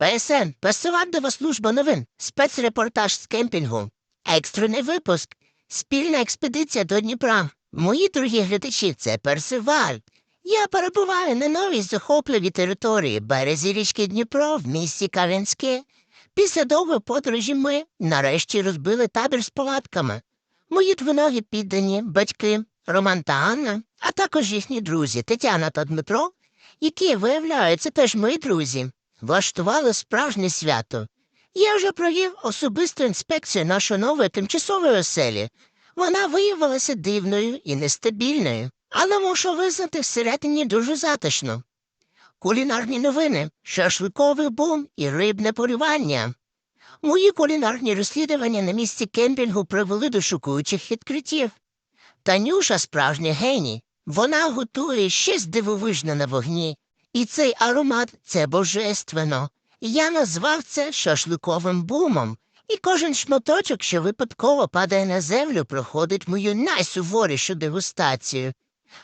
ПСН, Пасувандова служба новин, спецрепортаж з кемпінгу, екстрений випуск, спільна експедиція до Дніпра. Мої дорогі глядачі, це Персиваль. Я перебуваю на новій захопливій території березі річки Дніпро в місті Кам'янське. Після довгої подорожі ми нарешті розбили табір з палатками. Мої двоногі піддані, батьки, Роман та Анна, а також їхні друзі Тетяна та Дмитро, які, виявляються, теж мої друзі, влаштували справжнє свято. Я вже провів особисту інспекцію нашої нової тимчасової оселі. Вона виявилася дивною і нестабільною, але мушу визнати всередині дуже затишно. Кулінарні новини, шашликовий бум і рибне полювання. Мої кулінарні розслідування на місці кемпінгу привели до шокуючих відкриттів. Танюша справжній геній. Вона готує щось дивовижне на вогні. І цей аромат це божественно. Я назвав це шашликовим бумом, і кожен шматочок, що випадково падає на землю, проходить мою найсуворішу дегустацію.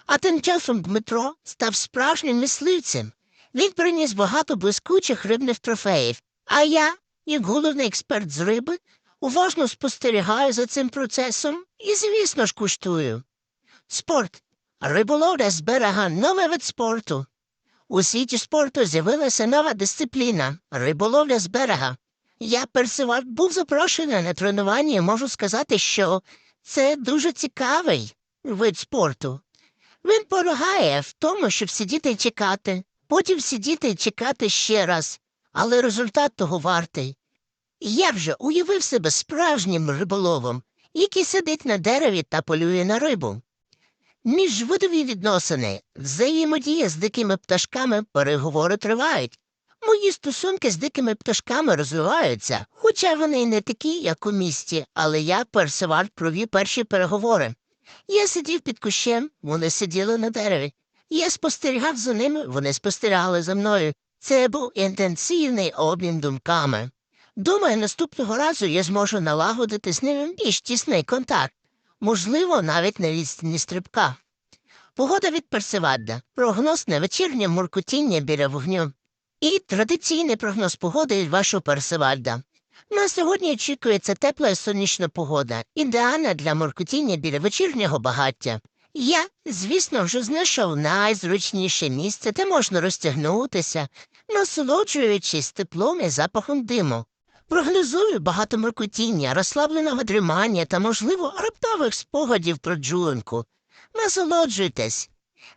А тим часом Дмитро став справжнім мисливцем. Він приніс багато блискучих рибних трофеїв, а я, як головний експерт з риби, уважно спостерігаю за цим процесом і, звісно ж, куштую. Спорт. Риболовля з берега новий вид спорту. У світі спорту з'явилася нова дисципліна риболовля з берега. Я персиваль був запрошений на тренування і можу сказати, що це дуже цікавий вид спорту. Він полягає в тому, щоб сидіти і чекати, потім сидіти і чекати ще раз, але результат того вартий. Я вже уявив себе справжнім риболовом, який сидить на дереві та полює на рибу. Міжвидові відносини, взаємодія з дикими пташками, переговори тривають. Мої стосунки з дикими пташками розвиваються, хоча вони не такі, як у місті, але я персиваль провів перші переговори. Я сидів під кущем, вони сиділи на дереві. Я спостерігав за ними, вони спостерігали за мною. Це був інтенсивний обмін думками. Думаю, наступного разу я зможу налагодити з ними більш тісний контакт, можливо, навіть на відстані стрибка. Погода від Персивадда, прогноз на вечірнє муркотіння біля вогню. І традиційний прогноз погоди від вашого Персивальда. На сьогодні очікується тепла і сонячна погода, ідеальна для моркотіння біля вечірнього багаття. Я, звісно, вже знайшов найзручніше місце, де можна розтягнутися, насолоджуючись теплом і запахом диму. Прогнозую багато моркотіння, розслабленого дрімання та, можливо, раптових спогадів про джунку. Насолоджуйтесь.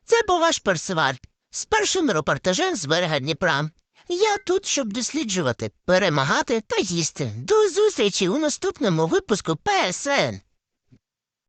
Це був ваш Персиваль з першим репортажем з берега Дніпра. Я тут, щоб досліджувати, перемагати та їсти. До зустрічі у наступному випуску ПСН.